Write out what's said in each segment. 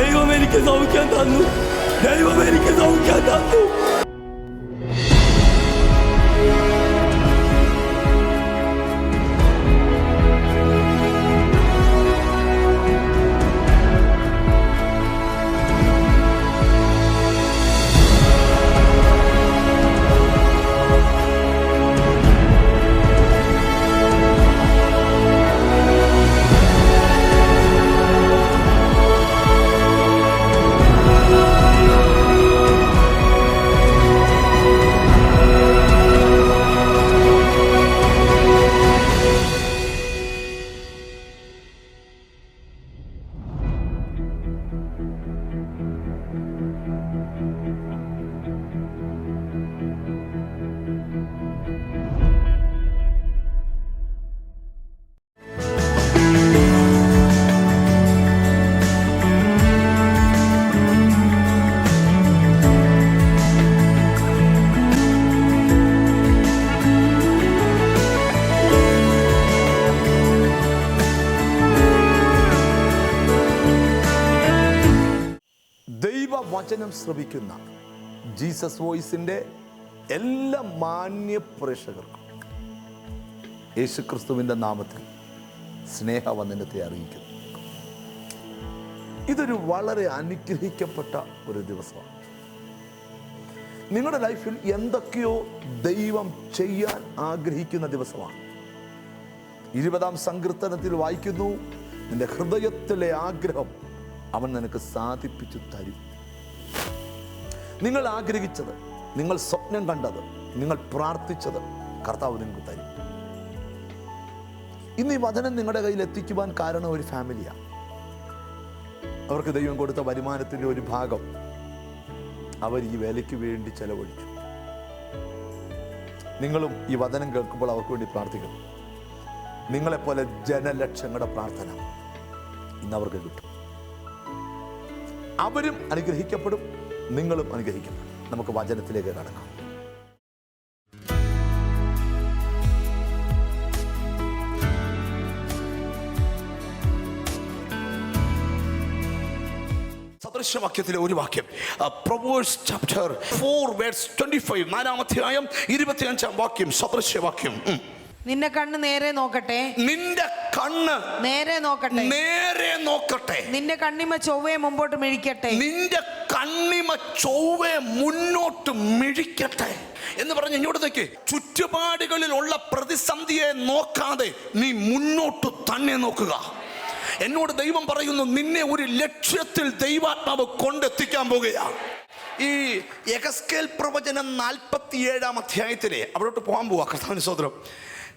ദൈവം എനിക്ക് സൗഖ്യം തന്നു ദൈവം എനിക്ക് സൗഖ്യം തന്നു ദൈവവചനം ശ്രവിക്കുന്ന ജീസസ് വോയിസിന്റെ എല്ലാ മാന്യ പ്രേക്ഷകർക്കും യേശുക്രിസ്തുവിന്റെ നാമത്തിൽ സ്നേഹവന്ദനത്തെ അറിയിക്കുന്നു. ഇതൊരു വളരെ അനുഗ്രഹിക്കപ്പെട്ട ഒരു ദിവസമാണ്. നിങ്ങളുടെ ലൈഫിൽ എന്തൊക്കെയോ ദൈവം ചെയ്യാൻ ആഗ്രഹിക്കുന്ന ദിവസമാണ്. ഇരുപതാം സങ്കീർത്തനത്തിൽ വായിക്കുന്നു നിന്റെ ഹൃദയത്തിലെ ആഗ്രഹം അവൻ നിനക്ക് സാധിപ്പിച്ചു തരും. നിങ്ങൾ ആഗ്രഹിച്ചത് നിങ്ങൾ സ്വപ്നം കണ്ടത് നിങ്ങൾ പ്രാർത്ഥിച്ചത് കർത്താവ് നിങ്ങൾക്ക് തരും. ഇന്ന് ഈ വചനം നിങ്ങളുടെ കയ്യിൽ എത്തിക്കുവാൻ കാരണം ഒരു ഫാമിലിയാണ് അവർക്ക് ദൈവം കൊടുത്ത വരുമാനത്തിന്റെ ഒരു ഭാഗം അവർ ഈ വേലയ്ക്ക് വേണ്ടി ചെലവഴിച്ചു. നിങ്ങളും ഈ വചനം കേൾക്കുമ്പോൾ അവർക്ക് വേണ്ടി പ്രാർത്ഥിക്കണം. നിങ്ങളെപ്പോലെ ജനലക്ഷങ്ങളുടെ പ്രാർത്ഥന ഇന്ന് അവർക്ക് കിട്ടും. അവരും അനുഗ്രഹിക്കപ്പെടും. നിങ്ങളും അനുഗ്രഹിക്കും നമുക്ക് വചനത്തിലേക്ക് കടക്കാം. സദൃശവാക്യത്തിലെ ഒരു വാക്യം. Proverbs chapter four words twenty five നാലാമധ്യായം ഇരുപത്തിയഞ്ചാം വാക്യം സദൃശവാക്യം. ഉം. നിന്റെ കണ്ണ് നേരെ നോക്കട്ടെ. നിന്റെ കണ്ണ് നേരെ നോക്കട്ടെ. നേരെ നോക്കട്ടെ. നിന്റെ കണ്ണിമ ചൊവ്വയെ മുമ്പോട്ട് മിഴിക്കട്ടെ. നിന്റെ കണ്ണിമ ചൊവ്വയെ മുന്നോട്ട് മിഴിക്കട്ടെ. എന്ന് പറഞ്ഞ് ഇങ്ങോട്ടേക്ക് ചുറ്റുപാടുകളിലുള്ള പ്രതിസന്ധിയെ നോക്കാതെ നീ മുന്നോട്ട് തന്നെ നോക്കുക. എന്നോട് ദൈവം പറയുന്നു നിന്നെ ഒരു ലക്ഷ്യത്തിൽ ദൈവാത്മാവ് കൊണ്ടെത്തിക്കാൻ പോകുകയാണ് ഈ എഗസ്കേൽ പ്രവചനം നാൽപ്പത്തി ഏഴാം അധ്യായത്തിലെ അവിടോട്ട് പോകാൻ പോവാ കർത്താവിന് സോദരം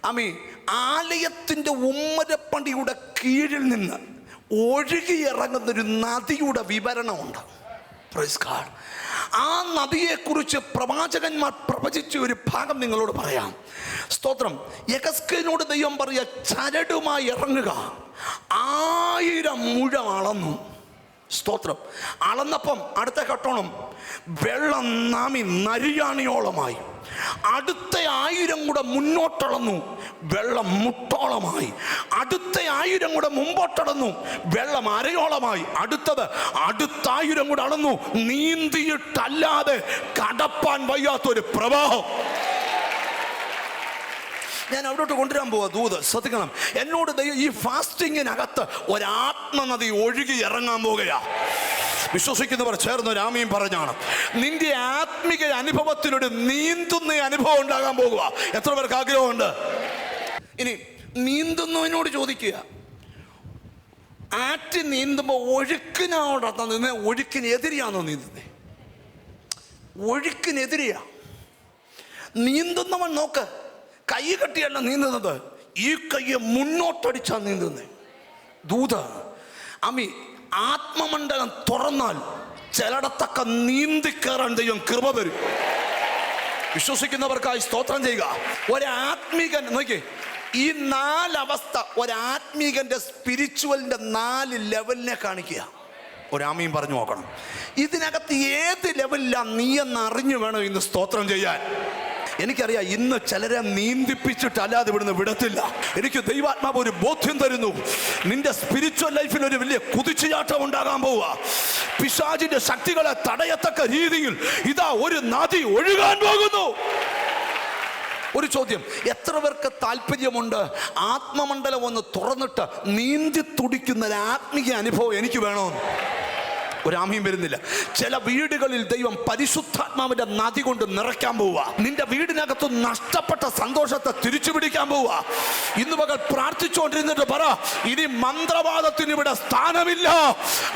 ആമി ആലയത്തിന്റെ ഉമ്മരപ്പണ്ടിയുടെ കീഴിൽ നിന്ന് ഒഴുകി ഒഴുകിയിറങ്ങുന്നൊരു നദിയുടെ വിവരണമുണ്ട്. പ്രൈസ് കാർഡ് ആ നദിയെക്കുറിച്ച് പ്രവാചകന്മാർ പ്രവചിച്ച ഒരു ഭാഗം നിങ്ങളോട് പറയാം. സ്തോത്രം. യഗസ്കനോട് ദൈവം പറയുക ചരടുമായി ഇറങ്ങുക. ആയിരം മുഴം അളന്നു. സ്തോത്രം. അളന്നപ്പം അടുത്ത കട്ടോണം വെള്ളം നാമി നരിയാണിയോളമായി. അടുത്ത ആയിരം കൂടെ മുന്നോട്ടളന്നു വെള്ളം മുട്ടോളമായി. അടുത്ത ആയിരം കൂടെ മുമ്പോട്ടളന്നു വെള്ളം അരയോളമായി. അടുത്തത് അടുത്ത ആയിരം കൂടെ അളന്നു നീന്തിയിട്ടല്ലാതെ കടപ്പാൻ വയ്യാത്തൊരു പ്രവാഹം. ഞാൻ അവിടോട്ട് കൊണ്ടുവരാൻ പോവാ ദൂത്. ശ്രദ്ധിക്കണം. എന്നോട് ദൈവം ഈ ഫാസ്റ്റിങ്ങിനകത്ത് ഒരാത്മനദി ഒഴുകി ഇറങ്ങാൻ പോകുകയാ വിശ്വസിക്കുന്നവർ ചേർന്ന് രാമയും പറഞ്ഞാണ്. നിന്റെ ആത്മിക അനുഭവത്തിലൊരു നീന്തുന്ന അനുഭവം ഉണ്ടാകാൻ പോകുക എത്ര പേർക്ക് ആഗ്രഹമുണ്ട്? ഇനി നീന്തുന്നവനോട് ചോദിക്കുക. ആറ്റ് നീന്തുമ്പോൾ ഒഴുക്കിനോടത്താ നിന്ന് ഒഴുക്കിനെതിരെയാണോ നീന്തുന്നേ? ഒഴുക്കിനെതിരെയാ. നീന്തുന്നവൻ നോക്ക്. കൈ കെട്ടിയല്ല നീന്തുന്നത് ഈ കയ്യെ മുന്നോട്ടടിച്ചാ നീന്തുന്നത് ദൂത അമി ആത്മമണ്ഡലം തുറന്നാൽ ചിലടത്തൊക്കെ നീന്തിക്കയറാൻ ദൈവം കൃപ വരും വിശ്വസിക്കുന്നവർക്കായി സ്തോത്രം ചെയ്യുക. ഒരാത്മീകൻ നോക്കി ഈ നാലവസ്ഥ ഒരാത്മീകന്റെ സ്പിരിച്വലിന്റെ നാല് ലെവലിനെ കാണിക്കുക. ഒരാമയും പറഞ്ഞു നോക്കണം. ഇതിനകത്ത് ഏത് ലെവലിലാണ് നീ എന്നറിഞ്ഞു വേണം ഇന്ന് സ്തോത്രം ചെയ്യാൻ. എനിക്കറിയാം ഇന്ന് ചിലരെ നീന്തിപ്പിച്ചിട്ട് അല്ലാതെ ഇവിടുന്ന് വിടത്തില്ല. എനിക്ക് ദൈവാത്മാവ് ഒരു ബോധ്യം തരുന്നു. നിന്റെ സ്പിരിച്വൽ ലൈഫിൽ ഒരു വലിയ കുതിച്ചുചാട്ടം ഉണ്ടാകാൻ പോവുക. പിശാചിന്റെ ശക്തികളെ തടയത്തക്ക രീതിയിൽ ഇതാ ഒരു നദി ഒഴുകാൻ പോകുന്നു. ഒരു ചോദ്യം എത്ര പേർക്ക് താല്പര്യമുണ്ട് ആത്മമണ്ഡലം ഒന്ന് തുറന്നിട്ട് നീന്തി തുടിക്കുന്ന ഒരു ആത്മീയ അനുഭവം എനിക്ക് വേണമെന്ന് ഒരാമയും വരുന്നില്ല. ചില വീടുകളിൽ ദൈവം പരിശുദ്ധാത്മാവിന്റെ നദി കൊണ്ട് നിറയ്ക്കാൻ പോവുക. നിന്റെ വീടിനകത്ത് നഷ്ടപ്പെട്ട സന്തോഷത്തെ തിരിച്ചു പിടിക്കാൻ പോവുക. ഇന്ന് പകൽ പ്രാർത്ഥിച്ചുകൊണ്ടിരുന്നിട്ട് പറ ഇനി മന്ത്രവാദത്തിന് ഇവിടെ സ്ഥാനമില്ല.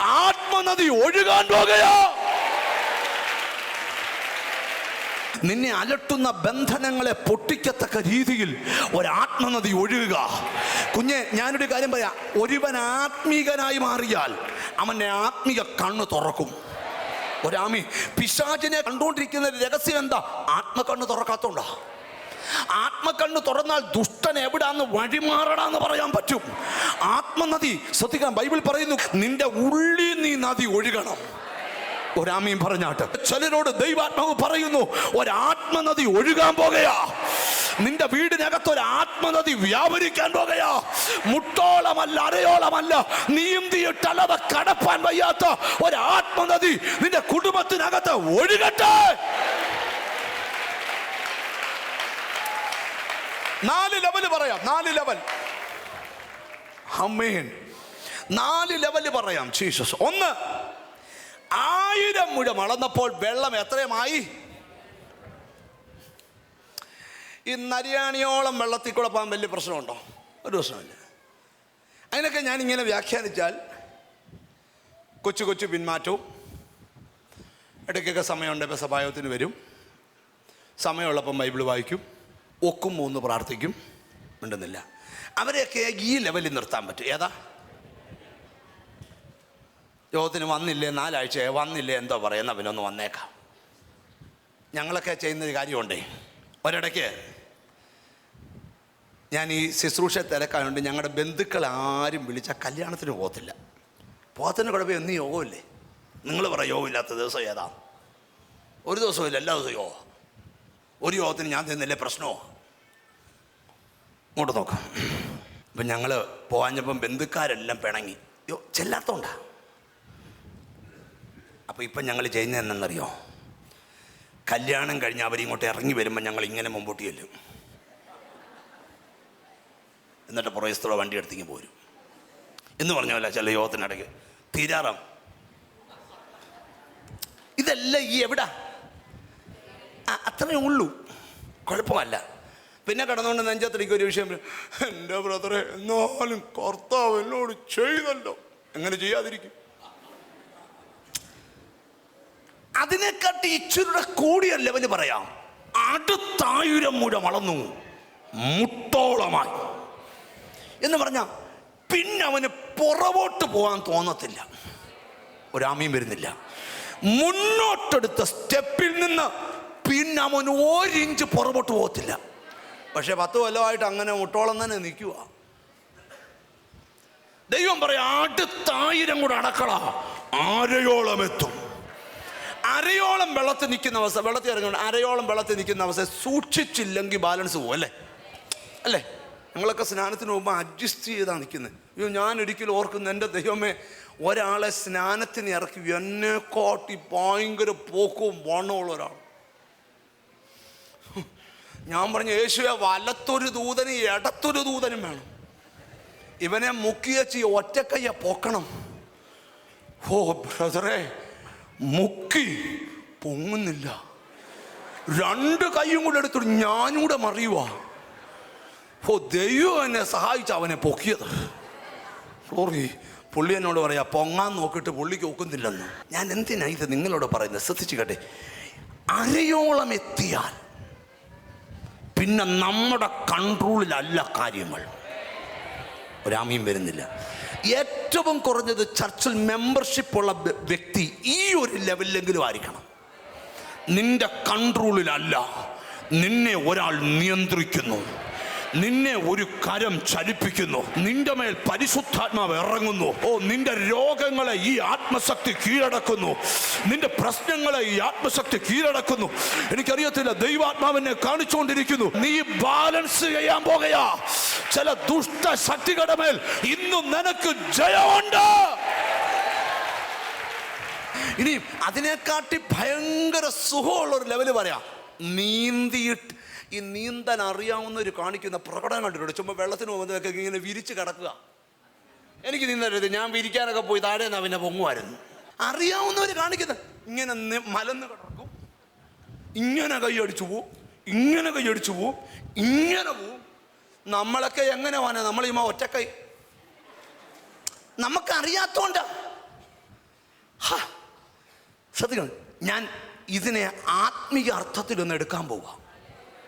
ആത്മനദി ഒഴുകാൻ പോകുകയോ. നിന്നെ അലട്ടുന്ന ബന്ധനങ്ങളെ പൊട്ടിക്കത്തക്ക രീതിയിൽ ഒരാത്മനദി ഒഴുകുക. കുഞ്ഞെ ഞാനൊരു കാര്യം പറയാം. ഒരുവൻ ആത്മീകനായി മാറിയാൽ അവന്റെ ആത്മീക കണ്ണ് തുറക്കും. ഒരാമി പിശാചിനെ കണ്ടുകൊണ്ടിരിക്കുന്ന രഹസ്യം എന്താ? ആത്മകണ്ണ് തുറക്കാത്തോണ്ടാ. ആത്മകണ്ണ് തുറന്നാൽ ദുഷ്ടൻ എവിടാന്ന് വഴിമാറടാന്ന് പറയാൻ പറ്റും. ആത്മനദി ശ്രദ്ധിക്കണം ബൈബിൾ പറയുന്നു നിന്റെ ഉള്ളിൽ നീ നദി ഒഴുകണം. ഒരാമയും പറഞ്ഞാട്ട്. ചിലരോട് ദൈവാത്മാവ് പറയുന്നു ഒരാത്മനദി ഒഴുകാൻ പോകയാ നിന്റെ വീടിനകത്ത് ഒരു ആത്മനദി വ്യാപരിക്കാൻ പോകയാ മുട്ടോളമല്ല അരയോളമല്ല നീന്തിയിട്ടളവ കടപ്പാൻ വയ്യാത്ത ഒരു ആത്മനദി നിന്റെ കുടുംബത്തിനകത്ത് ഒഴുകട്ടെ. നാല് ലെവൽ പറയാം നാല് ലെവൽ അമ്മേൻ നാല് ലെവൽ പറയാം ജീസസ് ഒന്ന് ആയിരം മുഴം അളന്നപ്പോൾ വെള്ളം എത്രയുമായി? ഈ നരിയാണിയോളം വെള്ളത്തിൽ കൂടെ പോകാൻ വലിയ പ്രശ്നമുണ്ടോ? ഒരു പ്രശ്നമില്ല. അതിനൊക്കെ ഞാൻ ഇങ്ങനെ വ്യാഖ്യാനിച്ചാൽ കൊച്ചു കൊച്ചു പിന്മാറ്റവും ഇടയ്ക്കൊക്കെ സമയമുണ്ടെങ്കിൽ സഭായത്തിന് വരും. സമയമുള്ളപ്പം ബൈബിൾ വായിക്കും ഒക്കും മൂന്ന് പ്രാർത്ഥിക്കും മിണ്ടുന്നില്ല. അവരെയൊക്കെ ഈ ലെവലിൽ നിർത്താൻ പറ്റും. ഏതാ? യോഗത്തിന് വന്നില്ലേ? നാലാഴ്ച വന്നില്ലേ? എന്തോ പറയുന്ന. അവനൊന്ന് വന്നേക്കാം. ഞങ്ങളൊക്കെ ചെയ്യുന്ന ഒരു കാര്യമുണ്ടേ. ഒരിടയ്ക്ക് ഞാൻ ഈ ശുശ്രൂഷ തിരക്കായതുകൊണ്ട് ഞങ്ങളുടെ ബന്ധുക്കൾ ആരും വിളിച്ചാൽ കല്യാണത്തിന് പോകത്തില്ല. പോകത്തിന് കുഴപ്പം എന്ന് യോഗമില്ലേ? നിങ്ങൾ പറ യോഗമില്ലാത്ത ദിവസം ഏതാ? ഒരു ദിവസമില്ല എല്ലാ ദിവസവും യോഗം. ഒരു യോഗത്തിന് ഞാൻ തന്നില്ലേ പ്രശ്നമോ? ഇങ്ങോട്ട് നോക്കാം. അപ്പം ഞങ്ങൾ പോകാഞ്ഞപ്പം ബന്ധുക്കാരെല്ലാം പിണങ്ങി. യോ ചെല്ലാത്തോണ്ടാ? അപ്പോൾ ഇപ്പം ഞങ്ങൾ ചെയ്യുന്നത് എന്നറിയോ കല്യാണം കഴിഞ്ഞ് അവരിങ്ങോട്ട് ഇറങ്ങി വരുമ്പോൾ ഞങ്ങൾ ഇങ്ങനെ മുമ്പോട്ട് ചെല്ലും. എന്നിട്ട് പുറയസ്ഥോടെ വണ്ടി എടുത്തിങ്ങ് പോരും. എന്ന് പറഞ്ഞല്ല ചില യോഗത്തിനിടയ്ക്ക് തീരാറാം. ഇതെല്ലാം ഈ എവിടാ? അത്രയേ ഉള്ളൂ. കുഴപ്പമല്ല. പിന്നെ കടന്നുകൊണ്ട് നെഞ്ചത്തിലേക്ക് ഒരു വിഷയം. എന്റെ ബ്രദറെ എന്നാലും കർത്താവ് എന്നോട് ചെയ്തല്ലോ. എങ്ങനെ ചെയ്യാതിരിക്കും? അതിനെക്കാട്ടി ഇച്ചിരിയുടെ കൂടിയ ലെവൽ പറയാം. അടുത്തായുരം മുഴം വളർന്നു. മുട്ടോളമായി. എന്ന് പറഞ്ഞ പിന്നെ അവന് പുറകോട്ട് പോകാൻ തോന്നത്തില്ല. ഒരാമയും വരുന്നില്ല. മുന്നോട്ടെടുത്ത സ്റ്റെപ്പിൽ നിന്ന് പിന്നെ അവൻ ഒരിഞ്ച് പുറകോട്ട് പോകത്തില്ല. പക്ഷെ പത്ത് കൊല്ലമായിട്ട് അങ്ങനെ മുട്ടോളം തന്നെ നിൽക്കുക ദൈവം പറയാം അടുത്തായിരം കൂടെ അടക്കള ആരയോളം എത്തും? അരയോളം വെള്ളത്തിൽ നിൽക്കുന്ന അവസ്ഥ വെള്ളത്തിൽ ഇറങ്ങിക്കൊണ്ട് അരയോളം വെള്ളത്തിൽ നിൽക്കുന്ന അവസ്ഥ. സൂക്ഷിച്ചില്ലെങ്കിൽ ബാലൻസ് പോകും അല്ലേ? അല്ലേ? ഞങ്ങളൊക്കെ സ്നാനത്തിന് മുമ്പ് അഡ്ജസ്റ്റ് ചെയ്താണ് നിൽക്കുന്നത് അയ്യോ ഞാൻ ഒരിക്കലും ഓർക്കുന്നു എന്റെ ദൈവമേ ഒരാളെ സ്നാനത്തിന് ഇറക്കി എന്നെ കോട്ടി ഭയങ്കര പോക്കവും വണ്ണമുള്ള ഒരാൾ ഞാൻ പറഞ്ഞു യേശുവെ വലത്തൊരു ദൂതനും ഇടത്തൊരു ദൂതനും വേണം. ഇവനെ മുക്കിയച്ച് ഒറ്റക്കയ്യ പോക്കണം. ഓ ബ്രദറെ മുക്കി പൊങ്ങുന്നില്ല. രണ്ട് കൈയും കൂടെ എടുത്തിട്ട് ഞാനും കൂടെ മറിയുക ഓ ദൈവം എന്നെ സഹായിച്ച അവനെ പൊക്കിയത്. സോറി പുള്ളി എന്നോട് പറയാ പൊങ്ങാൻ നോക്കിയിട്ട് പുള്ളിക്ക് ഒക്കുന്നില്ലെന്ന്. ഞാൻ എന്തിനാ ഇത് നിങ്ങളോട് പറയുന്നത്? ശ്രദ്ധിച്ചു കേട്ടെ. അരയോളം എത്തിയാൽ പിന്നെ നമ്മുടെ കൺട്രോളിലല്ല കാര്യങ്ങൾ. ഒരാമയും വരുന്നില്ല. ഏറ്റവും കുറഞ്ഞത് ചർച്ചിൽ മെമ്പർഷിപ്പ് ഉള്ള വ്യക്തി ഈ ഒരു ലെവലിലെങ്കിലും ആയിരിക്കണം. നിന്റെ കൺട്രോളിലല്ല നിന്നെ ഒരാൾ നിയന്ത്രിക്കുന്നു. നിന്നെ ഒരു കരം ചലിപ്പിക്കുന്നു. നിന്റെ മേൽ പരിശുദ്ധാത്മാവ് ഇറങ്ങുന്നു. ഓ നിന്റെ രോഗങ്ങളെ ഈ ആത്മശക്തി കീഴടക്കുന്നു. നിന്റെ പ്രശ്നങ്ങളെ ഈ ആത്മശക്തി കീഴടക്കുന്നു. എനിക്കറിയത്തില്ല ദൈവാത്മാവിനെ കാണിച്ചുകൊണ്ടിരിക്കുന്നു. നീ ബാലൻസ് ചെയ്യാൻ പോകയാ ചില ദുഷ്ട ശക്തികളുടെ മേൽ ഇന്നും നിനക്ക് ജയമുണ്ട്. ഇനി അതിനെക്കാട്ടി ഭയങ്കര സുഖമുള്ള ഒരു ലെവൽ പറയാം. നീന്തിയിട്ട് ഈ നീന്താൻ ഒരു കാണിക്കുന്ന പ്രകടനം കണ്ടിട്ടുണ്ട്. ചുമ്മാ വെള്ളത്തിന് പോകുന്നതൊക്കെ ഇങ്ങനെ വിരിച്ച് കിടക്കുക. എനിക്ക് നീന്തരുത് ഞാൻ വിരിക്കാനൊക്കെ പോയി താഴെ നിന്ന് പിന്നെ പൊങ്ങുമായിരുന്നു. അറിയാവുന്നവർ കാണിക്കുന്ന ഇങ്ങനെ മലന്ന് കിടക്കും. ഇങ്ങനെ കൈയടിച്ചു പോവും ഇങ്ങനെ കൈയടിച്ചു പോവും ഇങ്ങനെ പോവും. നമ്മളൊക്കെ എങ്ങനെ പോകാനാ നമ്മൾ ഈ ഒറ്റക്കൈ. നമുക്കറിയാത്തോണ്ടാ. ശ്രദ്ധിക്കണം. ഞാൻ ഇതിനെ ആത്മീയ അർത്ഥത്തിൽ ഒന്ന് എടുക്കാൻ പോവുക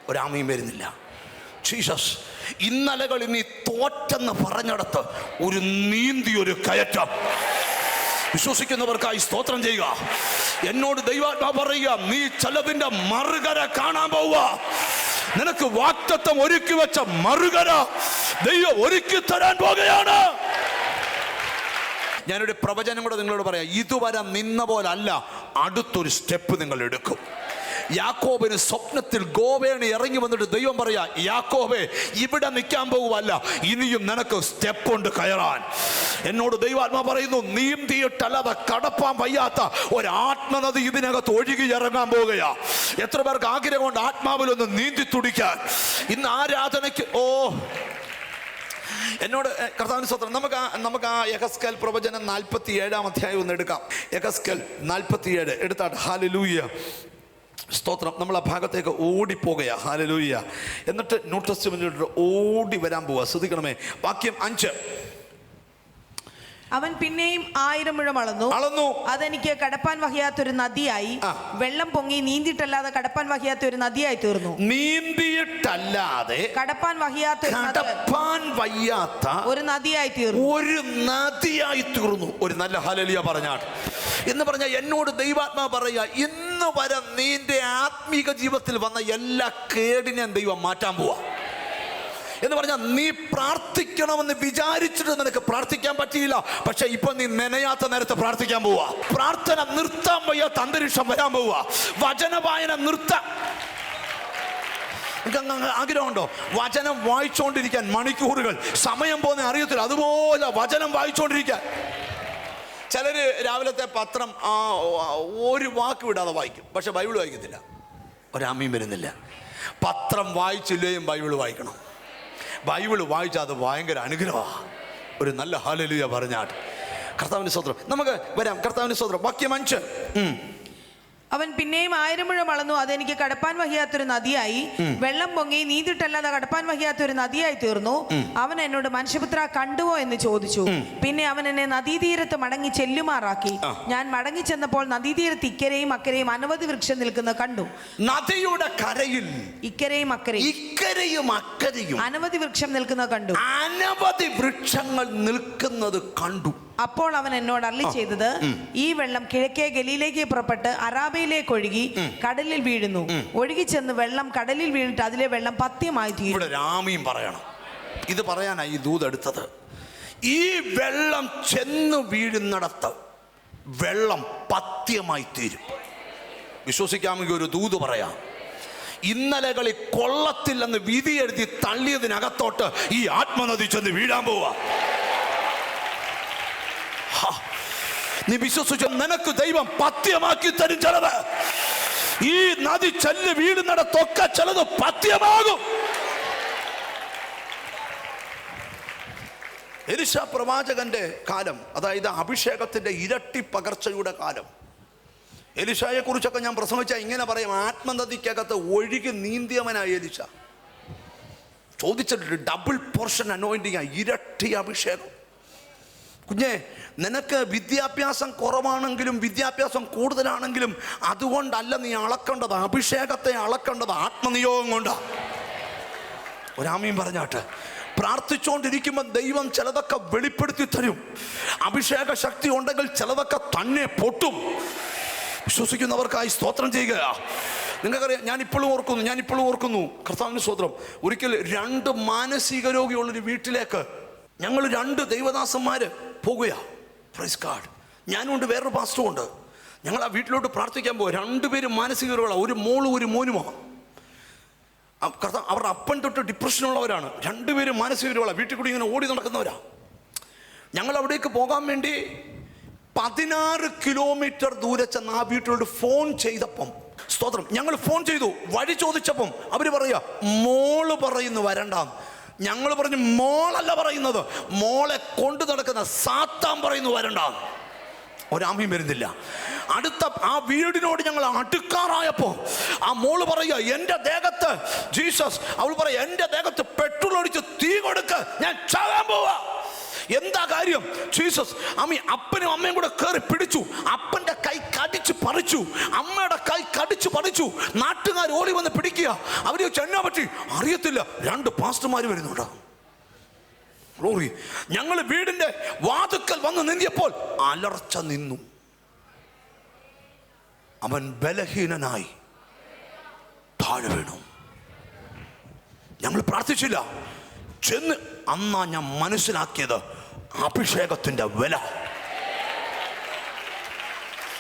ഒരാമയും വരുന്നില്ല. ജീസസ് ഇന്നലകളിൽ നീ തോറ്റെന്ന് പറഞ്ഞിടത്ത് ഒരു നീന്തി ഒരു കയറ്റം. വിശ്വസിക്കുന്നവർക്കായി സ്തോത്രം ചെയ്യുക. എന്നോട് ദൈവാത്മാ പറയുക നീ ചെലവിന്റെ മറുകര കാണാൻ പോവുക നിനക്ക് വാക്തത്വം ഒരുക്കി വെച്ച മറുകര ദൈവം ഒരുക്കി തരാൻ പോകുകയാണ് ഞാനൊരു പ്രവചനം കൂടെ നിങ്ങളോട് പറയാം. ഇതുവരെ നിന്ന പോലല്ല അടുത്തൊരു സ്റ്റെപ്പ് നിങ്ങൾ എടുക്കും. യാക്കോബിന് സ്വപ്നത്തിൽ ഗോവേണി ഇറങ്ങി വന്നിട്ട് ദൈവം പറയാ യാക്കോബെ ഇവിടെ നിൽക്കാൻ പോകുവല്ല ഇനിയും നിനക്ക് സ്റ്റെപ്പ് ഉണ്ട് കയറാൻ. എന്നോട് ദൈവാത്മാ പറയുന്നു നീന്തിയിട്ടല്ലാതെ കടപ്പാൻ വയ്യാത്ത ഒരു ആത്മനദി ഇതിനകത്ത് ഒഴുകി ഇറങ്ങാൻ പോകുകയാ എത്ര പേർക്ക് ആഗ്രഹമുണ്ട് ആത്മാവിലൊന്ന് നീന്തി തുടിക്കാൻ. ഇന്ന് ആരാധനയ്ക്ക് ഓ എന്നോട് കർത്താവിന് സ്വത്രം നമുക്ക് നമുക്ക് ആ യഹസ്കൽ പ്രവചനം നാൽപ്പത്തി ഏഴാം അധ്യായം ഒന്ന് എടുക്കാം. യഹസ്കൽ നാൽപ്പത്തിയേഴ് എടുത്താട്ട് ഹാലലൂയ്യ സ്തോത്രം നമ്മൾ ആ ഭാഗത്തേക്ക് ഓടിപ്പോകുക ഹാലലൂയ്യ എന്നിട്ട് ന്യൂ ടെസ്റ്റ്മെന്റിലോട്ട് ഓടി വരാൻ പോവുക ശ്രദ്ധിക്കണമേ. വാക്യം അഞ്ച്. അവൻ പിന്നെയും ആയിരം മുഴം അളന്നു. അളന്നു. അതെനിക്ക് കടപ്പാൻ വഹിയാത്തൊരു നദിയായി. വെള്ളം പൊങ്ങി നീന്തിട്ടല്ലാതെ കടപ്പാൻ വഹിയാത്ത ഒരു നദിയായി തീർന്നു. നീന്തിയിട്ടല്ലാതെ കടപ്പാൻ വഹിയാത്ത കടപ്പാൻ വയ്യാത്ത ഒരു നദിയായി തീർന്നു. ഒരു നദിയായി തീർന്നു. ഒരു നല്ല ഹലലിയ പറഞ്ഞാൽ എന്ന് പറഞ്ഞ എന്നോട് ദൈവാത്മാ പറയുക ഇന്ന് വരെ നിന്റെ ആത്മീക ജീവിതത്തിൽ വന്ന എല്ലാ കേടിനെയും ദൈവം മാറ്റാൻ പോവാ. എന്ന് പറഞ്ഞാൽ നീ പ്രാർത്ഥിക്കണമെന്ന് വിചാരിച്ചിട്ട് നിനക്ക് പ്രാർത്ഥിക്കാൻ പറ്റിയില്ല. പക്ഷെ ഇപ്പൊ നീ നനയാത്ത നേരത്തെ പ്രാർത്ഥിക്കാൻ പോവാ. പ്രാർത്ഥന നിർത്താൻ വയ്യാത്ത അന്തരീക്ഷം വരാൻ പോവാ. വചനവായന നിർത്താൻ ആഗ്രഹമുണ്ടോ? വചനം വായിച്ചുകൊണ്ടിരിക്കാൻ മണിക്കൂറുകൾ. സമയം പോകുന്ന അറിയത്തില്ല. അതുപോലെ വചനം വായിച്ചുകൊണ്ടിരിക്കാൻ ചിലര് രാവിലത്തെ പത്രം ഒരു വാക്ക് വിടാതെ വായിക്കും. പക്ഷെ ബൈബിൾ വായിക്കത്തില്ല. ഒരാമയും വരുന്നില്ല. പത്രം വായിച്ചില്ലേയും ബൈബിൾ വായിക്കണം. ബൈബിൾ വായിച്ചാൽ അത് ഭയങ്കര അനുഗ്രഹമാണ് ഒരു നല്ല ഹാലലിയ പറഞ്ഞാട്ട്. കർത്താവിന്റെ സ്വത്രം നമുക്ക് വരാം. കർത്താവിന്റെ സ്വത്രം വാക്യം അഞ്ച്. അവൻ പിന്നെയും ആയിരം മുഴം അളന്നു അതെനിക്ക് കടപ്പാൻ വഹിയാത്തൊരു നദിയായി. വെള്ളം പൊങ്ങി നീതിട്ടല്ലാതെ കടപ്പാൻ വഹിയാത്തൊരു നദിയായി തീർന്നു. അവൻ എന്നോട് മനുഷ്യപുത്ര കണ്ടുവോ? എന്ന് ചോദിച്ചു. പിന്നെ അവൻ എന്നെ നദീതീരത്ത് മടങ്ങി ചെല്ലുമാറാക്കി. ഞാൻ മടങ്ങി ചെന്നപ്പോൾ നദീതീരത്ത് ഇക്കരയും അക്കരയും അനവധി വൃക്ഷം നിൽക്കുന്നത് കണ്ടു. നദിയുടെ കരയിൽ ഇക്കരെയും അക്കരെയും ഇക്കരയും അക്കരയും അനവധി വൃക്ഷം നിൽക്കുന്നത് കണ്ടു. അനവധി വൃക്ഷങ്ങൾ നിൽക്കുന്നത് കണ്ടു. അപ്പോൾ അവൻ എന്നോട് അള്ളി ചെയ്തത് ഈ വെള്ളം കിഴക്കേ ഗലിയിലേക്ക് പുറപ്പെട്ട് അറാബയിലേക്ക് ഒഴുകി കടലിൽ വീഴുന്നു. ഒഴുകി ചെന്ന് വെള്ളം കടലിൽ വീണിട്ട് അതിലെ വെള്ളം പത്യമായി തീരും ഇവിടെ രാമയും പറയണം. ഇത് പറയാനായി ഈ ദൂത് എടുത്തത്. ഈ വെള്ളം ചെന്ന് വീഴുന്നിടത്ത് വെള്ളം പത്യമായി തീരും. വിശ്വസിക്കാമെങ്കിൽ ഒരു ദൂത് പറയാം. ഇന്നലകളിൽ കൊള്ളത്തില്ലെന്ന് വിധി എഴുതി തള്ളിയതിനകത്തോട്ട് ഈ ആത്മനദി ചെന്ന് വീഴാൻ പോവാ. ഹാ. നീ വിശ്വസിച്ച? നിനക്ക് ദൈവം പത്യമാക്കി തരും ചിലത്. ഈ നദി ചെല്ല് വീടുന്നിടത്തൊക്കെ ചിലത് പത്യമാകും. എലിശ പ്രവാചകന്റെ കാലം അതായത് അഭിഷേകത്തിന്റെ ഇരട്ടി പകർച്ചയുടെ കാലം. എലിശായെ കുറിച്ചൊക്കെ ഞാൻ പ്രസംഗിച്ച ഇങ്ങനെ പറയും ആത്മനദിക്കകത്ത് ഒഴുകി നീന്തിയവനായ എലിശ. ചോദിച്ചിട്ടുണ്ട് ഡബിൾ പോർഷൻ അനോയിന്റിങ് ഇരട്ടി അഭിഷേകം. കുഞ്ഞെ നിനക്ക് വിദ്യാഭ്യാസം കുറവാണെങ്കിലും വിദ്യാഭ്യാസം കൂടുതലാണെങ്കിലും അതുകൊണ്ടല്ല നീ അളക്കേണ്ടത്. അഭിഷേകത്തെ അളക്കേണ്ടത് ആത്മനിയോഗം കൊണ്ടാണ് ഒരാമയും പറഞ്ഞാട്ട് പ്രാർത്ഥിച്ചുകൊണ്ടിരിക്കുമ്പോൾ ദൈവം ചിലതൊക്കെ വെളിപ്പെടുത്തി തരും. അഭിഷേക ശക്തി ഉണ്ടെങ്കിൽ ചിലതൊക്കെ തന്നെ പൊട്ടും. വിശ്വസിക്കുന്നവർക്കായി സ്തോത്രം ചെയ്യുക. നിങ്ങൾക്കറിയാം ഞാൻ ഇപ്പോഴും ഓർക്കുന്നു ഞാൻ ഇപ്പോഴും ഓർക്കുന്നു കർത്താവിന് സ്തോത്രം. ഒരിക്കൽ രണ്ട് മാനസിക രോഗിയുള്ളൊരു വീട്ടിലേക്ക് ഞങ്ങൾ രണ്ട് ദൈവദാസന്മാർ പോകുക. പ്രൈസ് കാർഡ് ഞാനുണ്ട് വേറൊരു പാസ്റ്ററും ഉണ്ട്. ഞങ്ങൾ ആ വീട്ടിലോട്ട് പ്രാർത്ഥിക്കാൻ പോകും രണ്ടുപേരും മാനസിക രോഗമാണ് ഒരു മോളും ഒരു മോനുമാണ് അവരുടെ അപ്പൻ തൊട്ട് ഡിപ്രഷനുള്ളവരാണ് രണ്ടുപേരും മാനസിക രോഗമാണ് വീട്ടിൽ കൂടി ഇങ്ങനെ ഓടി നടക്കുന്നവരാ. ഞങ്ങൾ അവിടേക്ക് പോകാൻ വേണ്ടി പതിനാറ് കിലോമീറ്റർ ദൂരെ ചെന്ന് ആ വീട്ടിലോട്ട് ഫോൺ ചെയ്തപ്പം സ്തോത്രം ഞങ്ങൾ ഫോൺ ചെയ്തു. വഴി ചോദിച്ചപ്പം അവർ പറയുക മോൾ പറയുന്നു വരണ്ടാന്ന്. ഞങ്ങൾ പറഞ്ഞു മോളല്ല പറയുന്നത്. മോളെ കൊണ്ടു നടക്കുന്ന സാത്താൻ പറയുന്നു വരണ്ട. ഒരാമയും വരുന്നില്ല. അടുത്ത ആ വീടിനോട് ഞങ്ങൾ അടുക്കാറായപ്പോൾ ആ മോൾ പറയുക എന്റെ ദേഹത്ത് ജീസസ് അവൾ പറയുക എന്റെ ദേഹത്ത് പെട്രോൾ ഒഴിച്ച് തീ കൊടുക്ക് ഞാൻ ചാകാൻ പോവാ. എന്താ കാര്യം? ജീസസ് അമ്മി അപ്പനും അമ്മയും കൂടെ കയറി പിടിച്ചു. അപ്പന്റെ കൈ കടിച്ചു പറിച്ചു. അമ്മയുടെ കൈ കടിച്ചു പറിച്ചു. നാട്ടുകാർ ഓടി വന്ന് പിടിക്കുക. അവർ ചെന്നാ പറ്റി? അറിയത്തില്ല. രണ്ട് പാസ്റ്റർമാർ വരുന്നുണ്ടോ. ഗ്ലോറി ഞങ്ങൾ വീടിന്റെ വാതുക്കൽ വന്ന് നിന്നിയപ്പോൾ അലർച്ച നിന്നു. അവൻ ബലഹീനനായി. താഴെ വീണു. ഞങ്ങൾ പ്രാർത്ഥിച്ചില്ല. ചെന്ന് അന്നാ ഞാൻ മനസ്സിലാക്കിയത് അഭിഷേകത്തിന്റെ വില.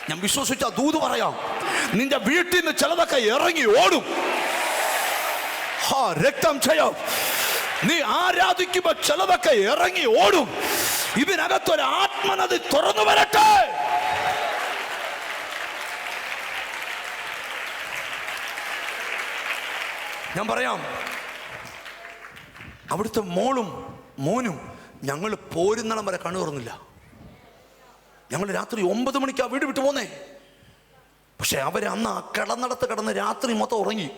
ഞാൻ വിശ്വസിച്ച ദൂത് പറയാം. നിന്റെ വീട്ടിൽ നിന്ന് ചിലതൊക്കെ ഇറങ്ങി ഓടും. ഹാ രക്തം ചെയ്യാം നീ ആരാധിക്കുമ്പോ ചിലതൊക്കെ ഇറങ്ങി ഓടും. ഇതിനകത്തൊരു ആത്മനദി തുറന്നു വരട്ടെ. ഞാൻ പറയാം. അവിടുത്തെ മോളും മോനും ഞങ്ങൾ പോരുന്നിടം വരെ കണ്ണു തുറന്നില്ല. ഞങ്ങൾ രാത്രി ഒമ്പത് മണിക്ക് ആ വീട് വിട്ടു പോന്നേ. പക്ഷെ അവർ അന്ന് ആ കിടന്നിടത്ത് കിടന്ന് രാത്രി മൊത്തം ഉറങ്ങി.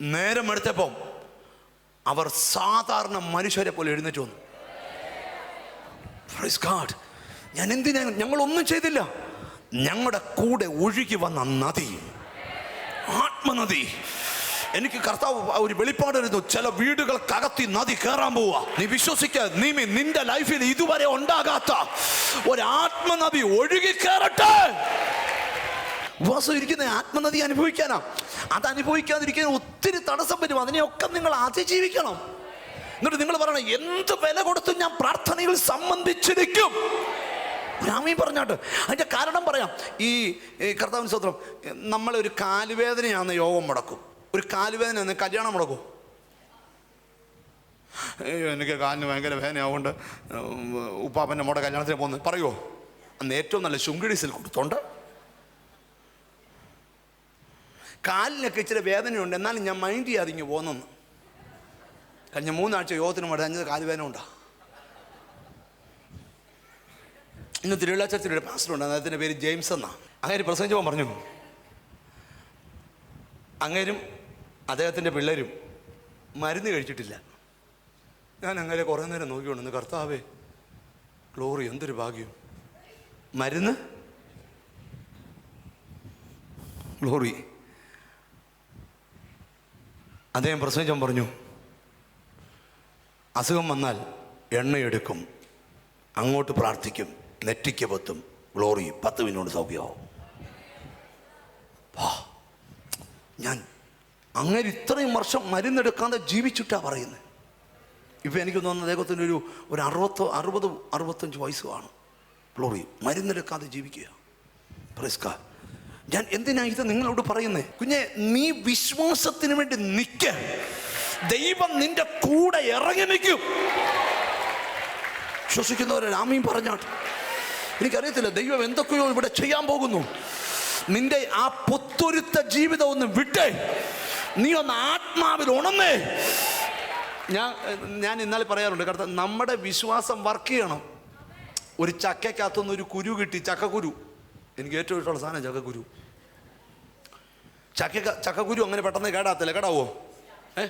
നേരം എടുത്തപ്പം അവർ സാധാരണ മനുഷ്യരെ പോലെ എഴുന്നേറ്റ് വന്നു. God. ഞാൻ എന്തിനാ ഞങ്ങളൊന്നും ചെയ്തില്ല. ഞങ്ങളുടെ കൂടെ ഒഴുകി വന്ന നദി. ആത്മനദി. എനിക്ക് കർത്താവ് ഒരു വെളിപ്പാട് വരുന്നു ചില വീടുകൾക്കകത്ത് നദി കയറാൻ പോവുക നീ വിശ്വസിക്ക നീ നിന്റെ ലൈഫിൽ ഇതുവരെ ഉണ്ടാകാത്ത ഒരു ആത്മനദി ഒഴുകി കയറട്ടെ ഉപവാസം ഇരിക്കുന്ന ആത്മനദി അനുഭവിക്കാനാ. അത് അനുഭവിക്കാതിരിക്കാൻ ഒത്തിരി തടസ്സം വരും. അതിനെയൊക്കെ നിങ്ങൾ അതിജീവിക്കണം. എന്നിട്ട് നിങ്ങൾ പറയണം എന്ത് വില കൊടുത്തും ഞാൻ പ്രാർത്ഥനയിൽ സംബന്ധിച്ചിരിക്കും? രാമീൻ പറഞ്ഞാട്ട്. അതിന്റെ കാരണം പറയാം. ഈ കർത്താവിന് സ്വത്രം നമ്മളൊരു കാലുവേദനയാണ് യോഗം മുടക്കും. ഒരു കാലുവേദന വന്ന് കല്യാണം മുടക്കും. അയ്യോ എനിക്ക് കാലിന് ഭയങ്കര വേദനയാവുകൊണ്ട് ഉപ്പാപ്പന്റെ മോടെ കല്യാണത്തിന് പോകുന്നത് പറയുമോ അന്ന് ഏറ്റവും നല്ല ശുങ്കിടിസിൽ കൊടുത്തോണ്ട് കാലിനൊക്കെ ഇച്ചിരി വേദനയുണ്ട് എന്നാലും ഞാൻ മൈൻഡ് ചെയ്യാതെ ഇങ്ങ് പോകുന്നെന്ന്. കഴിഞ്ഞ മൂന്നാഴ്ച യോഗത്തിന് മടഞ്ഞത് കാലുവേദന ഉണ്ടാ. ഇന്ന് ഒരു പാസ്റ്റർ ഉണ്ട് അദ്ദേഹത്തിന്റെ പേര് ജെയിംസ് എന്നാണ് അങ്ങനെ പ്രസംഗിച്ചപ്പോൾ പറഞ്ഞു അങ്ങേരും അദ്ദേഹത്തിന്റെ പിള്ളേരും മരുന്ന് കഴിച്ചിട്ടില്ല. ഞാൻ അങ്ങനെ കുറേ നേരം നോക്കിക്കൊണ്ടു കർത്താവേ ഗ്ലോറി എന്തൊരു ഭാഗ്യം. മരുന്ന്? ഗ്ലോറി. അദ്ദേഹം പ്രസംഗം പറഞ്ഞു അസുഖം വന്നാൽ എണ്ണയെടുക്കും അങ്ങോട്ട് പ്രാർത്ഥിക്കും നെറ്റിക്ക് പത്തും ഗ്ലോറി പത്ത് മിനിറ്റ് സൗഖ്യമാവും. ഞാൻ അങ്ങനെ ഇത്രയും വർഷം മരുന്നെടുക്കാതെ ജീവിച്ചിട്ടാണ് പറയുന്നത് ഇപ്പം എനിക്ക് തോന്നുന്നത് അദ്ദേഹത്തിന് ഒരു ഒരു അറുപത്തോ അറുപത് അറുപത്തഞ്ച് വയസ്സുമാണ് ഗ്ലോറി മരുന്നെടുക്കാതെ ജീവിക്കുക. പ്രസ്ക ഞാൻ എന്തിനാ ഇത് നിങ്ങളോട് പറയുന്നത് കുഞ്ഞെ നീ വിശ്വാസത്തിന് വേണ്ടി നിൽക്ക ദൈവം നിന്റെ കൂടെ ഇറങ്ങി നിൽക്കും. വിശ്വസിക്കുന്നവരെ രാമീൻ പറഞ്ഞാട്ട് എനിക്കറിയത്തില്ല ദൈവം എന്തൊക്കെയോ ഇവിടെ ചെയ്യാൻ പോകുന്നു. നിന്റെ ആ പൊത്തൊരുത്ത ജീവിതം ഒന്ന് വിട്ടേ. നീ ഒന്ന് ആത്മാവിൽ ഉണന്നേ ഞാൻ ഞാൻ ഇന്നലെ പറയാറുണ്ട് കാരണം നമ്മുടെ വിശ്വാസം വർക്ക് ചെയ്യണം. ഒരു ചക്കയ്ക്കകത്തുനിന്ന് ഒരു കുരു കിട്ടി ചക്കക്കുരു. എനിക്ക് ഏറ്റവും ഇഷ്ടമുള്ള സാധനം ചക്കക്കുരു. ചക്ക ചക്കക്കുരു അങ്ങനെ പെട്ടെന്ന് കേടാത്തില്ല കേടാവോ? ഏ?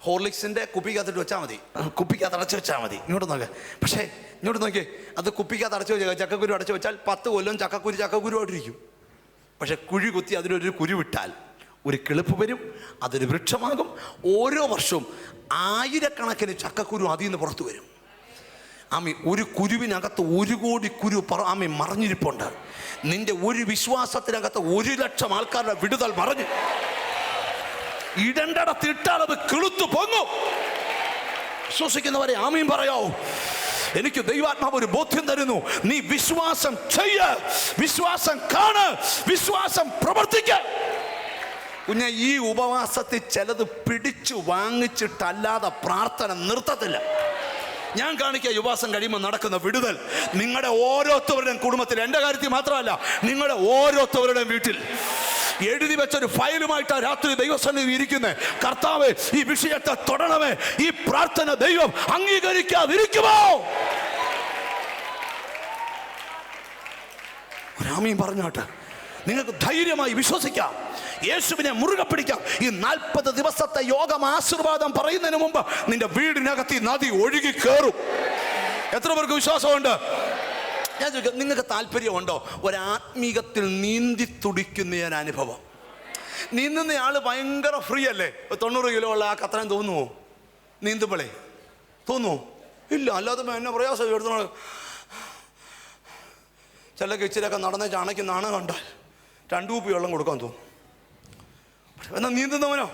ഹോർലിക്സിന്റെ കുപ്പിക്കകത്തിട്ട് വെച്ചാൽ മതി. കുപ്പിക്കകത്ത് അടച്ചു വെച്ചാൽ മതി. ഇങ്ങോട്ട് നോക്ക്. പക്ഷേ ഇങ്ങോട്ട് നോക്കിയേ അത് കുപ്പിക്കകത്ത് അടച്ചു വെച്ചാൽ ചക്കക്കുരു അടച്ചു വെച്ചാൽ പത്ത് കൊല്ലം ചക്കക്കുരു ചക്കക്കുരു ആയിട്ടിരിക്കും. പക്ഷെ കുഴി കുത്തി അതിലൊരു കുരു വിട്ടാൽ ഒരു കിളിപ്പ് വരും അതൊരു വൃക്ഷമാകും. ഓരോ വർഷവും ആയിരക്കണക്കിന് ചക്കക്കുരു അതിൽ നിന്ന് പുറത്തു വരും. ആമി ഒരു കുരുവിനകത്ത് ഒരു കോടി കുരു പറ- ആമി മറിഞ്ഞിരിപ്പുണ്ട്. നിന്റെ ഒരു വിശ്വാസത്തിനകത്ത് ഒരു ലക്ഷം ആൾക്കാരുടെ വിടുതൽ മറഞ്ഞു. ഇടണ്ടടത്ത് ഇട്ടാൽ അത് കിളുത്തു പൊങ്ങു. വിശ്വസിക്കുന്നവരെ ആമീൻ പറയാവൂ. എനിക്ക് ദൈവാത്മാവ് ഒരു ബോധ്യം തരുന്നു. നീ വിശ്വാസം ചെയ്യ. വിശ്വാസം കാണ്. വിശ്വാസം പ്രവർത്തിക്ക. കുഞ്ഞ ഈ ഉപവാസത്തിൽ ചിലത് പിടിച്ചു വാങ്ങിച്ചിട്ടല്ലാതെ പ്രാർത്ഥന നിർത്തത്തില്ല. ഞാൻ കാണിക്കുക യുവാസം കഴിയുമ്പോൾ നടക്കുന്ന വിടുതൽ. നിങ്ങളുടെ ഓരോരുത്തവരുടെയും കുടുംബത്തിൽ എന്റെ കാര്യത്തിൽ മാത്രമല്ല നിങ്ങളുടെ ഓരോരുത്തവരുടെയും വീട്ടിൽ. എഴുതി വെച്ചൊരു ഫയലുമായിട്ടാണ് രാത്രി ദൈവസന്നിധി ഇരിക്കുന്നത് കർത്താവ് ഈ വിഷയത്തെ തുടണമേ. ഈ പ്രാർത്ഥന ദൈവം അംഗീകരിക്കാതിരിക്കുമോ? രാമീം പറഞ്ഞാട്ട് നിങ്ങൾക്ക് ധൈര്യമായി വിശ്വസിക്കാം. യേശുവിനെ മുറുകെ പിടിക്കാം. ഈ നാൽപ്പത് ദിവസത്തെ യോഗം ആശീർവാദം പറയുന്നതിന് മുമ്പ് നിന്റെ വീടിനകത്ത് ഈ നദി ഒഴുകി കയറും എത്ര പേർക്ക് വിശ്വാസമുണ്ട്? ഞാൻ ചോദിക്കാം നിങ്ങൾക്ക് താല്പര്യമുണ്ടോ? ഒരാത്മീകത്തിൽ നീന്തി തുടിക്കുന്ന ഞാൻ അനുഭവം. നീന്തുന്ന ആൾ ഭയങ്കര ഫ്രീ അല്ലേ? തൊണ്ണൂറ് കിലോ ഉള്ള ആ കത്രയും തോന്നുമോ നീന്തുമ്പളേ തോന്നുമോ ഇല്ല അല്ലാതെ എന്നെ പ്രയാസം എടുത്തോളൂ ചില കിച്ചിലൊക്കെ നടന്ന ചാണയ്ക്ക് നാണം കണ്ടാൽ രണ്ടു കുപ്പി വെള്ളം കൊടുക്കാൻ തോന്നും. എന്നാൽ നീന്തുന്നവനോ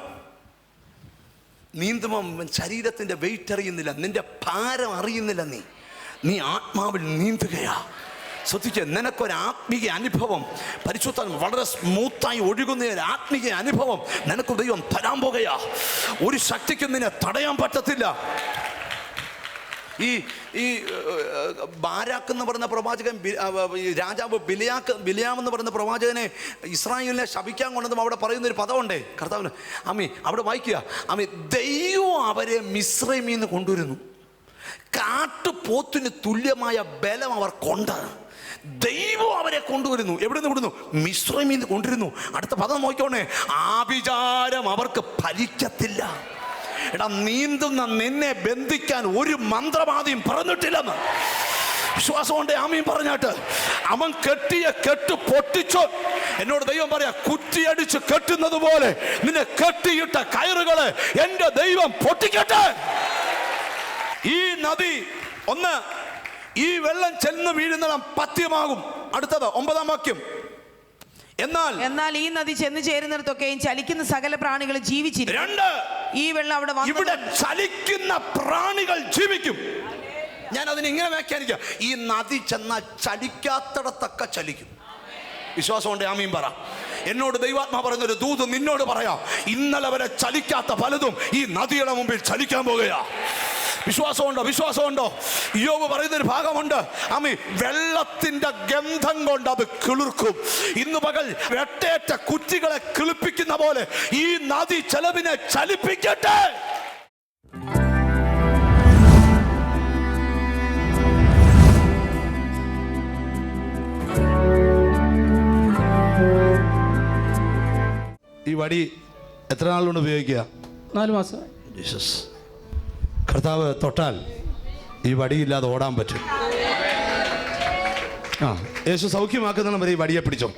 നീന്തുമ്പോൾ ശരീരത്തിന്റെ വെയിറ്റ് അറിയുന്നില്ല. നിന്റെ ഭാരം അറിയുന്നില്ല നീ. നീ ആത്മാവിൽ നീന്തുകയാ. ശ്രദ്ധിക്കുക നിനക്കൊരു ആത്മീയ അനുഭവം. പരിശുദ്ധ വളരെ സ്മൂത്തായി ഒഴുകുന്ന ഒരു ആത്മീയ അനുഭവം. നിനക്ക് ദൈവം തരാൻ പോകുകയാ. ഒരു ശക്തിക്കും നിന്നെ തടയാൻ പറ്റത്തില്ല. ഈ ഈ ബാരാക്ക് എന്ന് പറയുന്ന പ്രവാചകൻ രാജാവ് ബിലിയാക്ക് ബിലിയാം എന്ന് പറയുന്ന പ്രവാചകനെ ഇസ്രായേലിനെ ശപിക്കാൻ കൊണ്ടതും അവിടെ പറയുന്ന ഒരു പദമുണ്ടേ. കർത്താവിന് അമ്മി അവിടെ വായിക്കുക. അമ്മി ദൈവം അവരെ മിശ്രമിൽ നിന്ന് കൊണ്ടുവരുന്നു. കാട്ടുപോത്തിന് തുല്യമായ ബലം അവർ കൊണ്ട്. ദൈവം അവരെ കൊണ്ടുവരുന്നു. എവിടെ നിന്ന് വിടുന്നു നിന്ന് കൊണ്ടുവരുന്നു. അടുത്ത പദം നോക്കിക്കോണേ. ആഭിചാരം അവർക്ക് ഫലിക്കത്തില്ല. എടാ നീന്തുന്ന നിന്നെ ബന്ധിക്കാൻ ഒരു മന്ത്രവാദിയും പറഞ്ഞിട്ടില്ലെന്ന്. വിശ്വാസം കൊണ്ട് ആമീൻ പറഞ്ഞാട്ട്. അവൻ കെട്ടിയ കെട്ട് പൊട്ടിച്ചോ. എന്നോട് ദൈവം പറയാ കുറ്റിയടിച്ച് കെട്ടുന്നത് പോലെ നിന്നെ കെട്ടിയിട്ട കയറുകൾ എന്റെ ദൈവം പൊട്ടിക്കട്ടെ. ഈ നദി ഒന്ന് ഈ വെള്ളം ചെന്ന് വീഴുന്നിടം പത്യമാകും. അടുത്തത് ഒമ്പതാം വാക്യം. എന്നാൽ എന്നാൽ ഈ നദി ചെന്ന് ചേരുന്നിടത്തൊക്കെയും ചലിക്കുന്ന സകല പ്രാണികൾ ജീവിച്ചിരിക്കും. രണ്ട് ഈ വെള്ളം അവിടെ ഇവിടെ ചലിക്കുന്ന പ്രാണികൾ ജീവിക്കും. ഞാൻ അതിന് ഇങ്ങനെ വ്യാഖ്യാനിക്കാം. ഈ നദി ചെന്നാൽ ചലിക്കാത്തിടത്തൊക്കെ ചലിക്കും. വിശ്വാസമുണ്ട് ആമീൻ പറ. എന്നോട് ദൈവാത്മാ പറഞ്ഞൊരു ദൂത് നിന്നോട് പറയാം. ഇന്നലെ വരെ ചലിക്കാത്ത പലതും ഈ നദിയുടെ മുമ്പിൽ ചലിക്കാൻ പോകുകയാ. വിശ്വാസമുണ്ടോ? വിശ്വാസമുണ്ടോ? യോബ് പറയുന്നൊരു ഭാഗമുണ്ട്. അമ്മി വെള്ളത്തിന്റെ ഗന്ധം കൊണ്ട് അത് കിളിർക്കും. ഇന്ന് പകൽ വെട്ടേറ്റ കുറ്റികളെ കിളിപ്പിക്കുന്ന പോലെ ഈ നദി ചെലവിനെ ചലിപ്പിക്കട്ടെ. ഈ വടി എത്ര നാളുകൊണ്ട് ഉപയോഗിക്കുക? നാല് മാസം. ജീസസ് കർത്താവ് തൊട്ടാൽ ഈ വടിയില്ലാതെ ഓടാൻ പറ്റും. ആ യേശു സൗഖ്യമാക്കുന്ന വരെ ഈ വടിയെ പിടിച്ചോ?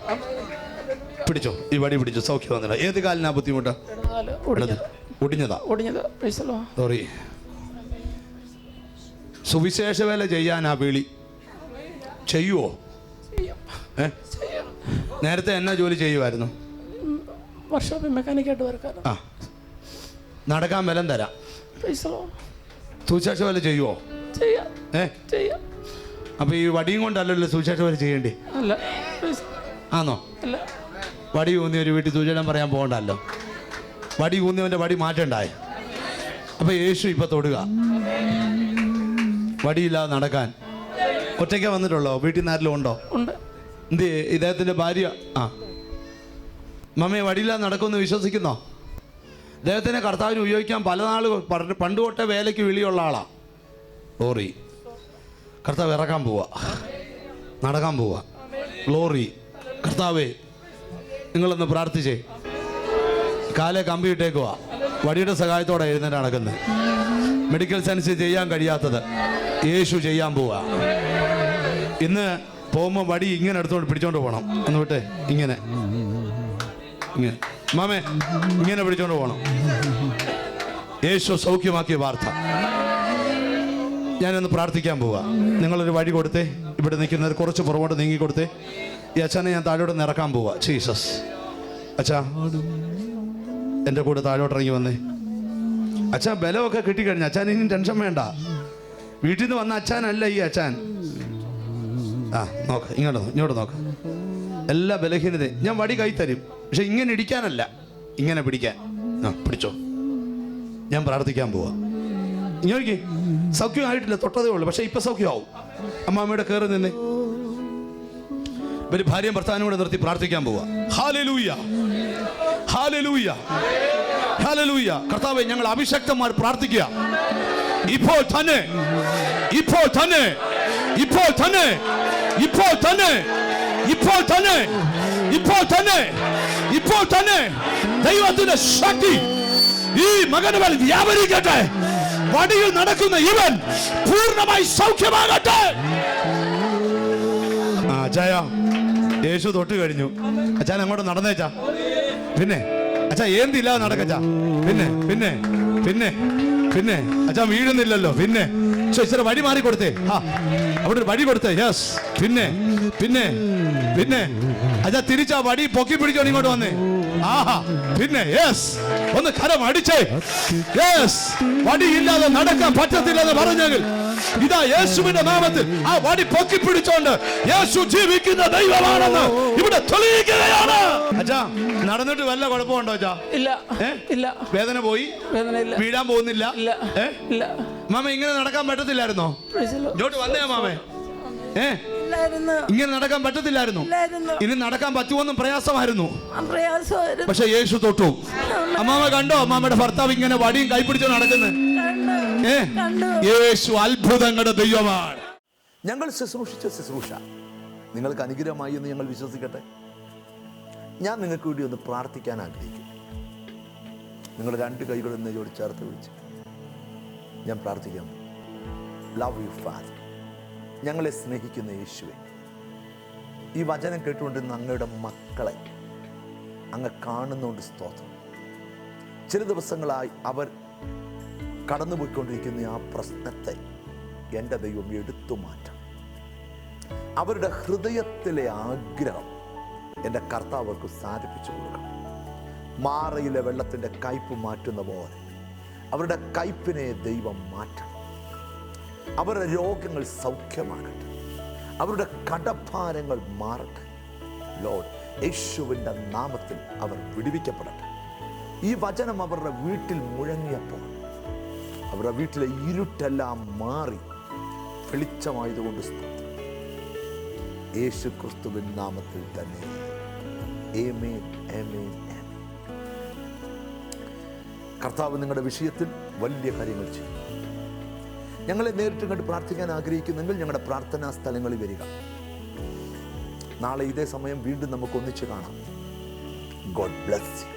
പിടിച്ചോ? ഈ വടി പിടിച്ചോ? സൗഖ്യം വന്നില്ല ഏത് കാലിനാ ബുദ്ധിമുട്ട്? ഒടിഞ്ഞതാ. സോറി സുവിശേഷ വേല ചെയ്യാൻ ആ വിളി. ചെയ്യുവോ? ഏ? നേരത്തെ എന്നാ ജോലി ചെയ്യുമായിരുന്നു മെക്കാനിക്കായിട്ട് നടക്കാൻ ബലം തരാം. സുവിശേഷ വല്ല ചെയ്യുവോ? ചെയ്യാം. ഏ? അപ്പൊ ഈ വടിയും കൊണ്ടല്ലല്ലോ സുവിശേഷ വല്ല ചെയ്യണ്ടേ? ആണോ അല്ല. വടി ഊന്നി ഒരു വീട്ടിൽ സൂചനം പറയാൻ പോകണ്ടല്ലോ. വടി ഊന്നിയവന്റെ വടി മാറ്റണ്ടായ. അപ്പൊ യേശു ഇപ്പൊ തൊടുക. വടിയില്ലാതെ നടക്കാൻ. ഒറ്റയ്ക്ക് വന്നിട്ടുള്ളോ? വീട്ടിൽ നിന്നാരിലും ഉണ്ടോ? ഉണ്ട്. എന്ത് ഇദ്ദേഹത്തിന്റെ ഭാര്യ? ആ. മമ്മയെ വടിയില്ലാതെ നടക്കുമെന്ന് വിശ്വസിക്കുന്നോ? അദ്ദേഹത്തിനെ കർത്താവിന് ഉപയോഗിക്കാൻ പല നാൾ പണ്ട് തൊട്ടേ വേലയ്ക്ക് വിളിയുള്ള ആളാ. ലോറി കർത്താവ് ഇറക്കാൻ പോവാ. നടക്കാൻ പോവാ. ഗ്ലോറി കർത്താവേ നിങ്ങളൊന്ന് പ്രാർത്ഥിച്ചേ. കാലെ കമ്പി ഇട്ടേക്കുക വടിയുടെ സഹായത്തോടെ എഴുന്നേറ്റ് നടക്കുന്നത് മെഡിക്കൽ സയൻസ് ചെയ്യാൻ കഴിയാത്തത്. യേശു ചെയ്യാൻ പോവാ. ഇന്ന് പോകുമ്പോൾ വടി ഇങ്ങനെ എടുത്തോണ്ട് പിടിച്ചോണ്ട് പോകണം എന്ന് വിട്ടെ. ഇങ്ങനെ. ഇങ്ങനെ. മാമേ ഇങ്ങനെ പിടിച്ചോണ്ട് പോകണം യേശു സൗഖ്യമാക്കിയ വാർത്ത. ഞാനൊന്ന് പ്രാർത്ഥിക്കാൻ പോവാ. നിങ്ങളൊരു വഴി കൊടുത്തേ. ഇവിടെ നിൽക്കുന്നത് കുറച്ച് പുറകോട്ട് നീങ്ങി കൊടുത്തേ ഈ അച്ഛനെ ഞാൻ താഴോട്ട് നിറക്കാൻ പോവാ. ജീസസ്. അച്ഛാ എന്റെ കൂടെ താഴോട്ട് ഇറങ്ങി വന്നേ. അച്ഛാ ബലമൊക്കെ കിട്ടിക്കഴിഞ്ഞു. അച്ഛാൻ ഇനി ടെൻഷൻ വേണ്ട. വീട്ടിൽ നിന്ന് വന്ന അച്ഛനല്ല ഈ അച്ഛൻ. ആ നോക്ക് ഇങ്ങോട്ട് ഇങ്ങോട്ട് നോക്ക്. എല്ലാ ബലഹീനതയും ഞാൻ വടി കൈ തരും. പക്ഷെ ഇങ്ങനെ ഇടിക്കാനല്ല. ഇങ്ങനെ പിടിക്കാൻ. ആ പിടിച്ചോ. ഞാൻ പ്രാർത്ഥിക്കാൻ പോവാ. ഇങ്ങനെ സൗഖ്യമായിട്ടില്ല തൊട്ടതേ ഉള്ളൂ. പക്ഷെ ഇപ്പൊ സൗഖ്യമാവും. അമ്മാമ്മയുടെ കയറി നിന്ന്. ഇവർ ഭാര്യയും ഭർത്താവിനും കൂടെ നിർത്തി പ്രാർത്ഥിക്കാൻ പോവാ. കർത്താവെ ഞങ്ങൾ അഭിഷക്തന്മാർ പ്രാർത്ഥിക്കുക. ഇപ്പോൾ തന്നെ. ഇപ്പോൾ തന്നെ. ഇപ്പോൾ തന്നെ. ഇപ്പോൾ തന്നെ. ഇപ്പോൾ തന്നെ ഇപ്പോൾ തന്നെ ഇപ്പോൾ തന്നെ. ദൈവത്തിന്റെ ശക്തി ഈ മകന് വ്യാപരിക്കട്ടെ. വടിയിൽ നടക്കുന്ന ഇവൻ പൂർണമായി സൗഖ്യമാകട്ടെ. ആ യേശു തൊട്ട് കഴിഞ്ഞു. അച്ഛൻ അങ്ങോട്ട് നടന്നേച്ചാ പിന്നെ അച്ഛാ ഏന്തില്ലാതെ നടക്കച്ചാ പിന്നെ പിന്നെ പിന്നെ പിന്നെ. അച്ഛാ വീഴുന്നില്ലല്ലോ. പിന്നെ ഇച്ചിരി വഴി മാറി കൊടുത്തേ. അവിടെ ഒരു വഴി കൊടുത്തേ. യെസ് പിന്നെ പിന്നെ പിന്നെ. അച്ഛാ തിരിച്ചാ വടി പൊക്കി പിടിച്ചോണ്ട് ഇങ്ങോട്ട് വന്നേ. ആഹാ പിന്നെ യെസ് ഒന്ന് കരം അടിച്ചേ. യെസ് വടി ഇല്ലാതെ നടക്കാൻ പറ്റത്തില്ലെന്ന് പറഞ്ഞെങ്കിൽ ഇതാ യേശുവിന്റെ നാമത്തിൽ ആ വടി പൊക്കി പിടിച്ചോണ്ട് യേശു ജീവിക്കുന്ന ദൈവമാണെന്ന് ഇവിടെ തെളിയിക്കുകയാണ്. അച്ഛാ നടന്നിട്ട് വല്ല കുഴപ്പമുണ്ടോ അച്ഛാ? ഇല്ല ഇല്ല. വേദന പോയി? വേദന ഇല്ല. വീഴാൻ പോകുന്നില്ല? ഇല്ല ഇല്ല. മാമ ഇങ്ങനെ നടക്കാൻ പറ്റത്തില്ലായിരുന്നോ? ഇങ്ങോട്ട് വന്നേ മാമേ. ഏ? ഇല്ലായിരുന്നു ഇങ്ങനെ നടക്കാൻ പറ്റത്തില്ലായിരുന്നു. ഇനി നടക്കാൻ പറ്റുമെന്നും പ്രയാസമായിരുന്നു. പക്ഷെ യേശു തൊട്ടു. അമ്മാമ കണ്ടോ? അമ്മാമ്മയുടെ ഭർത്താവ് ഇങ്ങനെ വടിയും കൈപ്പിടിച്ചോ നടക്കുന്നത് കണ്ടു. ഏ? യേശു അത്ഭുതങ്ങളുടെ ദൈവമാണ്. ഞങ്ങൾ ശുശ്രൂഷിച്ച ശുശ്രൂഷ. നിങ്ങൾക്ക് അനുഗ്രഹമായി എന്ന് ഞങ്ങൾ വിശ്വസിക്കട്ടെ? ഞാൻ നിങ്ങൾക്ക് വേണ്ടി ഒന്ന് പ്രാർത്ഥിക്കാൻ ആഗ്രഹിക്കുന്നു. നിങ്ങൾ രണ്ട് കൈകളും നെയ്യോട് ചേർത്ത് വിളിച്ച് ഞാൻ പ്രാർത്ഥിക്കാം. ലവ് യു ഫാദർ ഞങ്ങളെ സ്നേഹിക്കുന്ന യേശുവെ ഈ വചനം കേട്ടുകൊണ്ടിരുന്ന അങ്ങയുടെ മക്കളെ അങ്ങ് കാണുന്നുണ്ട് സ്തോത്രം. ചില ദിവസങ്ങളായി അവർ കടന്നുപോയിക്കൊണ്ടിരിക്കുന്ന ആ പ്രശ്നത്തെ എന്റെ ദൈവം എടുത്തു മാറ്റം അവരുടെ ഹൃദയത്തിലെ ആഗ്രഹം എന്റെ കർത്താവർക്ക് സാധിപ്പിച്ചു കൊടുക്കണം. മാറയിലെ വെള്ളത്തിന്റെ കയ്പ് മാറ്റുന്ന പോലെ അവരുടെ കയ്പിനെ ദൈവം മാറ്റണം. അവരുടെ രോഗങ്ങൾ സൗഖ്യമാകട്ടെ. അവരുടെ കടഭാരങ്ങൾ മാറട്ടെ. ലോഡ് യേശുവിന്റെ നാമത്തിൽ അവർ വിടുവിക്കപ്പെടട്ടെ. ഈ വചനം അവരുടെ വീട്ടിൽ മുഴങ്ങിയപ്പോൾ അവരുടെ വീട്ടിലെ ഇരുട്ടെല്ലാം മാറി വെളിച്ചമായതുകൊണ്ട് യേശു ക്രിസ്തുവിൻ നാമത്തിൽ തന്നെ. കർത്താവ് നിങ്ങളുടെ വിഷയത്തിൽ വലിയ കാര്യങ്ങൾ ചെയ്യും ഞങ്ങളെ നേരിട്ട് കണ്ട് പ്രാർത്ഥിക്കാൻ ആഗ്രഹിക്കുന്നെങ്കിൽ ഞങ്ങളുടെ പ്രാർത്ഥനാ സ്ഥലങ്ങളിൽ വരിക. നാളെ ഇതേ സമയം വീണ്ടും നമുക്ക് ഒന്നിച്ച് കാണാം. God bless you